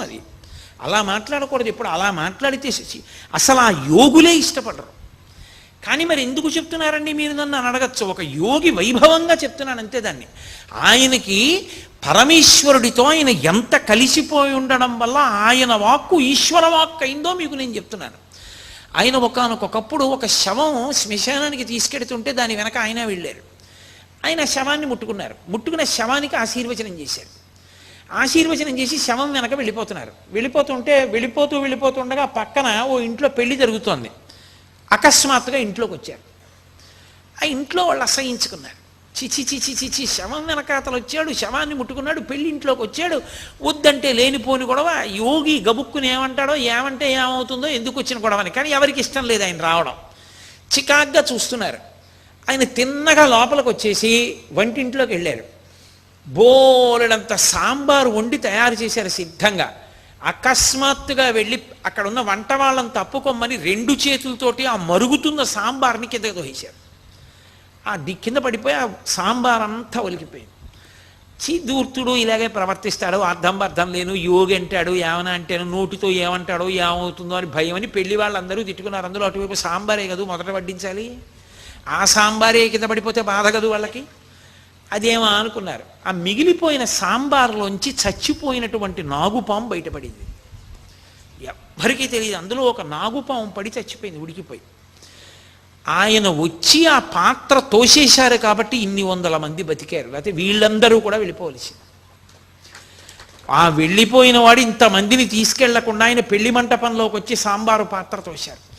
అది. అలా మాట్లాడకూడదు. ఎప్పుడు అలా మాట్లాడితే అసలు ఆ యోగులే ఇష్టపడరు. కానీ మరి ఎందుకు చెప్తున్నారండి మీరు నన్ను అడగచ్చు? ఒక యోగి వైభవంగా చెప్తున్నాను అంతే దాన్ని. ఆయనకి పరమేశ్వరుడితో ఆయన ఎంత కలిసిపోయి ఉండడం వల్ల ఆయన వాక్కు ఈశ్వర వాక్కు అయిందో మీకు నేను చెప్తున్నాను. ఆయన ఒకనకొకప్పుడు ఒక శవం శ్మశానానికి తీసుకెడుతుంటే దాని వెనక ఆయన వెళ్ళారు. ఆయన శవాన్ని ముట్టుకున్నారు. ముట్టుకున్న శవానికి ఆశీర్వచనం చేశారు. ఆశీర్వచనం చేసి శవం వెనక వెళ్ళిపోతున్నారు. వెళ్ళిపోతుంటే వెళ్ళిపోతూ వెళ్ళిపోతుండగా పక్కన ఓ ఇంట్లో పెళ్ళి జరుగుతోంది. అకస్మాత్తుగా ఇంట్లోకి వచ్చారు. ఆ ఇంట్లో వాళ్ళు అసహించుకున్నారు. చిచి చిచి చిచి శవం వెనకాతలు వచ్చాడు శవాన్ని ముట్టుకున్నాడు పెళ్ళి ఇంట్లోకి వచ్చాడు. వద్దంటే లేనిపోని గొడవ యోగి గబుక్కుని ఏమంటాడో ఏమంటే ఏమవుతుందో ఎందుకు వచ్చిన గొడవని. కానీ ఎవరికి ఇష్టం లేదు ఆయన రావడం. చికాగ్గా చూస్తున్నారు. ఆయన తిన్నగా లోపలికి వచ్చేసి వంటింట్లోకి వెళ్ళారు. బోలెడంత సాంబారు వండి తయారు చేశారు సిద్ధంగా. అకస్మాత్తుగా వెళ్ళి అక్కడ ఉన్న వంట వాళ్ళని తప్పుకోమని రెండు చేతులతోటి ఆ మరుగుతున్న సాంబార్ని కింద దోహేశారు ఆ ది కింద పడిపోయి ఆ సాంబార్ అంతా ఒలికిపోయింది. చిదూర్తుడు ఇలాగే ప్రవర్తిస్తాడు అర్థం అర్థం లేను యోగి అంటాడు ఏమైనా అంటాను నోటితో ఏమంటాడో ఏమవుతుందో అని భయం అని పెళ్ళి వాళ్ళందరూ తిట్టుకున్నారు. అందులో అటువైపు సాంబారే కదూ మొదట వడ్డించాలి. ఆ సాంబారే కింద పడిపోతే బాధ కదూ వాళ్ళకి? అదేమో అనుకున్నారు. ఆ మిగిలిపోయిన సాంబార్లోంచి చచ్చిపోయినటువంటి నాగుపాము బయటపడింది. ఎవ్వరికీ తెలియదు. అందులో ఒక నాగుపాము పడి చచ్చిపోయింది ఉడికిపోయి. ఆయన వచ్చి ఆ పాత్ర తోసేశారు కాబట్టి ఇన్ని వందల మంది బతికారు. లేకపోతే వీళ్ళందరూ కూడా వెళ్ళిపోవలసింది ఆ వెళ్ళిపోయిన వాడు ఇంతమందిని తీసుకెళ్ళకుండా ఆయన పెళ్ళి మంటపంలోకి వచ్చి సాంబారు పాత్ర తోశారు.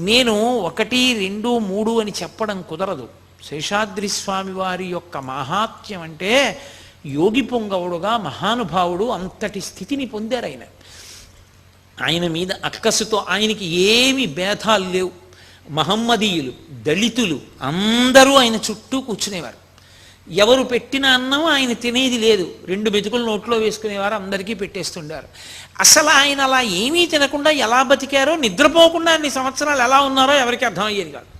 నేను ఒకటి రెండు మూడు అని చెప్పడం కుదరదు. శేషాద్రి స్వామి వారి యొక్క మహాత్మ్యం అంటే యోగి పొంగవుడుగా మహానుభావుడు అంతటి స్థితిని పొందారు ఆయన. ఆయన మీద అక్కసుతో ఆయనకి ఏమి భేదాలు లేవు. మహమ్మదీయులు దళితులు అందరూ ఆయన చుట్టూ కూర్చునేవారు. ఎవరు పెట్టిన అన్నం ఆయన తినేది లేదు. రెండు మెతుకులు నోట్లో వేసుకునేవారు అందరికీ పెట్టేస్తుండారు. అసలు ఆయన అలా ఏమీ తినకుండా ఎలా బతికారో నిద్రపోకుండా అన్ని సంవత్సరాలు ఎలా ఉన్నారో ఎవరికి అర్థమయ్యేది కాదు.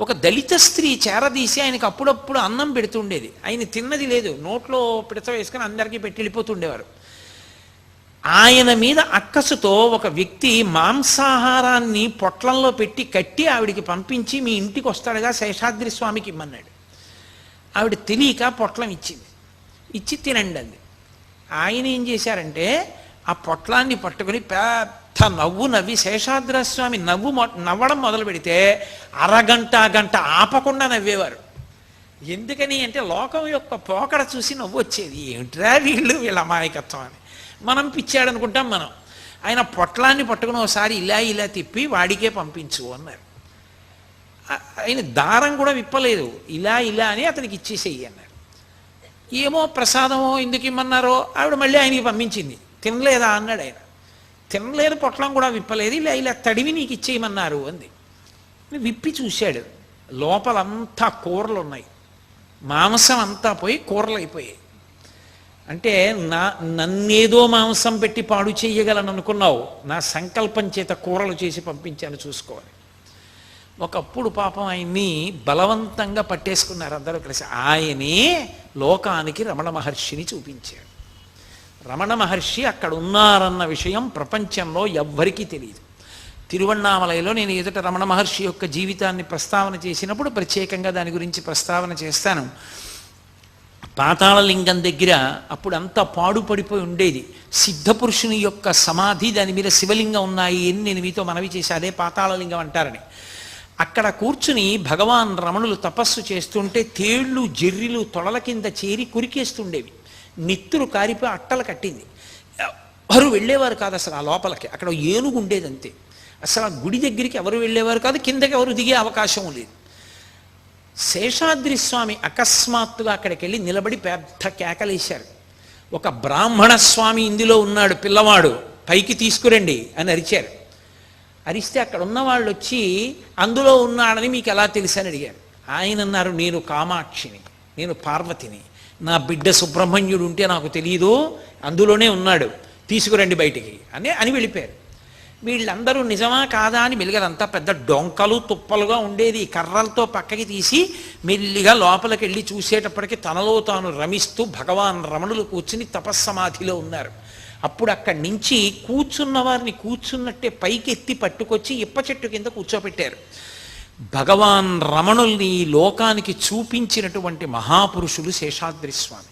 ఒక దళిత స్త్రీ చేరదీసి ఆయనకు అప్పుడప్పుడు అన్నం పెడుతుండేది. ఆయన తిన్నది లేదు. నోట్లో పిడత వేసుకొని అందరికీ పెట్టి వెళ్ళిపోతుండేవారు. ఆయన మీద అక్కసుతో ఒక వ్యక్తి మాంసాహారాన్ని పొట్లంలో పెట్టి కట్టి ఆవిడికి పంపించి మీ ఇంటికి వస్తాడుగా శేషాద్రి స్వామికి ఇమ్మన్నాడు ఆవిడ తెలియక పొట్లం ఇచ్చింది. ఇచ్చి తినండి అంది. ఆయన ఏం చేశారంటే ఆ పొట్లాన్ని పట్టుకుని పెద్ద నవ్వు నవ్వి శేషాద్రస్వామి నవ్వు మొ- నవ్వడం మొదలు పెడితే అరగంట గంట ఆపకుండా నవ్వేవారు. ఎందుకని అంటే లోకం యొక్క పోకడ చూసి నవ్వు వచ్చేది ఏమిట్రా వీళ్ళు వీళ్ళ అమాయకత్వం అని. మనం పిచ్చాడనుకుంటాం మనం. ఆయన పొట్లాన్ని పట్టుకుని ఒకసారి ఇలా ఇలా తిప్పి వాడికే పంపించు అన్నారు. ఆయన దారం కూడా విప్పలేదు. ఇలా ఇలా అని అతనికి ఇచ్చేసేయి అన్నారు. ఏమో ప్రసాదమో ఎందుకు ఇమ్మన్నారో ఆవిడ మళ్ళీ ఆయనకి పంపించింది. తినలేదా అన్నాడు ఆయన. తినలేదు పొట్లం కూడా విప్పలేదు. ఇలా ఇలా తడివి నీకు ఇచ్చేయమన్నారు అంది. విప్పి చూశాడు. లోపలంతా కూరలు ఉన్నాయి మాంసం అంతా పోయి కూరలు అయిపోయాయి అంటే నా నన్నేదో మాంసం పెట్టి పాడు చేయగలను అనుకున్నావు. నా సంకల్పం చేత కూరలు చేసి పంపించాను చూసుకోవాలి. ఒకప్పుడు పాపం ఆయన్ని బలవంతంగా పట్టేసుకున్నారు అందరూ కలిసి. ఆయనే లోకానికి రమణ మహర్షిని చూపించాడు. రమణ మహర్షి అక్కడ ఉన్నారన్న విషయం ప్రపంచంలో ఎవ్వరికీ తెలియదు. తిరువണ്ണామలైలో నేను ఎదుట రమణ మహర్షి యొక్క జీవితాన్ని ప్రస్తావన చేసినప్పుడు ప్రత్యేకంగా దాని గురించి ప్రస్తావన చేస్తాను. పాతాళలింగం దగ్గర అప్పుడు అంతా పాడుపడిపోయి ఉండేది. సిద్ధపురుషుని యొక్క సమాధి దాని మీద శివలింగం ఉన్నాయి అని నేను మీతో మనవి చేసి అదే పాతాళలింగం అంటారని. అక్కడ కూర్చుని భగవాన్ రమణులు తపస్సు చేస్తుంటే తేళ్ళు జెర్రిలు తొడల కింద చేరి కురికేస్తుండేవి. నిత్తులు కారిపోయి అట్టలు కట్టింది. ఎవరు వెళ్ళేవారు కాదు అసలు ఆ లోపలికి. అక్కడ ఏనుగు ఉండేది అంతే. అసలు ఆ గుడి దగ్గరికి ఎవరు వెళ్ళేవారు కాదు కిందకి ఎవరు దిగే అవకాశం లేదు. శేషాద్రి స్వామి అకస్మాత్తుగా అక్కడికి వెళ్ళి నిలబడి పెద్ద కేకలేశారు. ఒక బ్రాహ్మణ స్వామి ఇందులో ఉన్నాడు పిల్లవాడు పైకి తీసుకురండి అని అరిచారు. అరిస్తే అక్కడ ఉన్న వాళ్ళు వచ్చి అందులో ఉన్నాడని మీకు ఎలా తెలుసని అని అడిగారు. ఆయన అన్నారు నేను కామాక్షిని నేను పార్వతిని నా బిడ్డ సుబ్రహ్మణ్యుడు ఉంటే నాకు తెలియదు అందులోనే ఉన్నాడు తీసుకురండి బయటికి అని అని వెళ్ళిపోయారు. వీళ్ళందరూ నిజమా కాదా అని మెలిగదంతా పెద్ద డొంకలు తుప్పలుగా ఉండేది కర్రలతో పక్కకి తీసి మెల్లిగా లోపలికి వెళ్ళి చూసేటప్పటికి తనలో తాను రమిస్తూ భగవాన్ రమణులు కూర్చుని తపస్సమాధిలో ఉన్నారు. అప్పుడు అక్కడి నుంచి కూర్చున్న వారిని కూర్చున్నట్టే పైకి ఎత్తి పట్టుకొచ్చి ఇప్ప చెట్టు కింద కూర్చోబెట్టారు భగవాన్ రమణుల్ని ఈ లోకానికి చూపించినటువంటి మహాపురుషులు శేషాద్రి స్వామి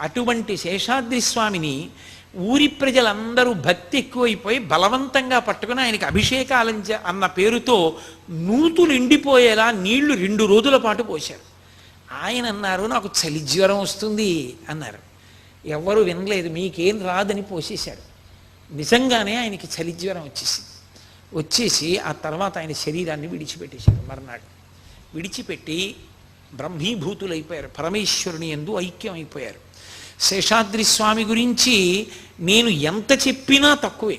అటువంటి శేషాద్రి స్వామిని ఊరి ప్రజలందరూ భక్తి ఎక్కువైపోయి బలవంతంగా పట్టుకుని ఆయనకి అభిషేకాలంజ అన్న పేరుతో నూతులు ఎండిపోయేలా నీళ్ళు రెండు రోజుల పాటు పోశారు. ఆయన అన్నారు నాకు చలి జ్వరం వస్తుంది అన్నారు. ఎవరు వినలేదు మీకేం రాదని పోసేశాడు నిజంగానే ఆయనకి చలి జ్వరం వచ్చేసింది. వచ్చేసి ఆ తర్వాత ఆయన శరీరాన్ని విడిచిపెట్టేశారు మర్నాడు. విడిచిపెట్టి బ్రహ్మీభూతులైపోయారు పరమేశ్వరుని ఎందు ఐక్యం అయిపోయారు శేషాద్రి స్వామి గురించి నేను ఎంత చెప్పినా తక్కువే.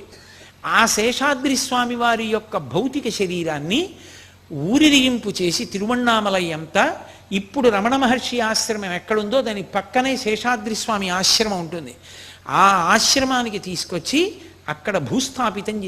ఆ శేషాద్రి స్వామి వారి యొక్క భౌతిక శరీరాన్ని ఊరిరిగింపు చేసి తిరువణ్ణామలై అంతా ఇప్పుడు రమణ మహర్షి ఆశ్రమం ఎక్కడుందో దాని పక్కనే శేషాద్రి స్వామి ఆశ్రమం ఉంటుంది. ఆ ఆశ్రమానికి తీసుకొచ్చి అక్కడ భూస్థాపితం చేసి